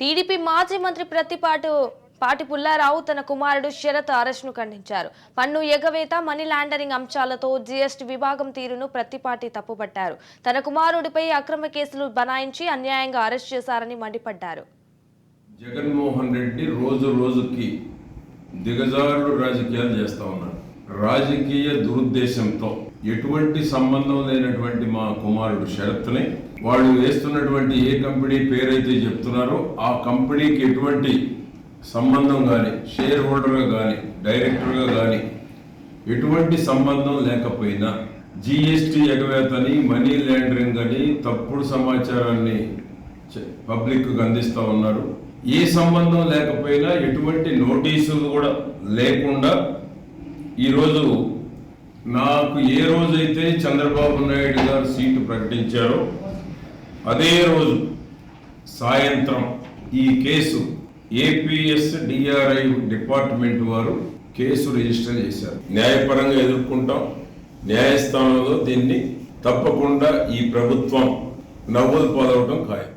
TDP మాజీ మంత్రి ప్రతిపాటు పాటి పుల్లారావు తన కుమారుడు శరత్ అరెస్ట్ను ఖండించారు. పన్ను ఎగవేత మనీ లాండరింగ్ అంశాలతో జీఎస్టీ విభాగం తీరును ప్రతిపాటి తప్పుపట్టారు. తన కుమారుడిపై అక్రమ కేసులు బనాయించి అన్యాయంగా అరెస్ట్ చేశారని మండిపడ్డారు. జగన్మోహన్ రెడ్డి రోజు రోజుకి దిగజారుడు రాజకీయాలు చేస్తా ఉన్నారు రాజకీయ దురుద్దేశంతో ఎటువంటి సంబంధం లేనటువంటి మా కుమారుడు శరత్ని వాళ్ళు వేస్తున్నటువంటి ఏ కంపెనీ పేరైతే చెప్తున్నారో ఆ కంపెనీకి ఎటువంటి సంబంధం కానీ షేర్ హోల్డర్గా కానీ డైరెక్టర్గా కానీ ఎటువంటి సంబంధం లేకపోయినా జిఎస్టీ ఎగవేతని మనీ లాండరింగ్ అని తప్పుడు సమాచారాన్ని పబ్లిక్కు అందిస్తూ ఉన్నారు. ఏ సంబంధం లేకపోయినా ఎటువంటి నోటీసులు కూడా లేకుండా ఈరోజు నాకు ఏ రోజైతే చంద్రబాబు నాయుడు గారు సీటు ప్రకటించారో అదే రోజు సాయంత్రం ఈ కేసు ఏపీఎస్ డిఆర్ఐ డిపార్ట్మెంట్ వారు కేసు రిజిస్టర్ చేశారు. న్యాయపరంగా ఎదుర్కొంటాం. న్యాయస్థానంలో దీన్ని తప్పకుండా ఈ ప్రభుత్వం నవ్వులు పొదవటం ఖాయం.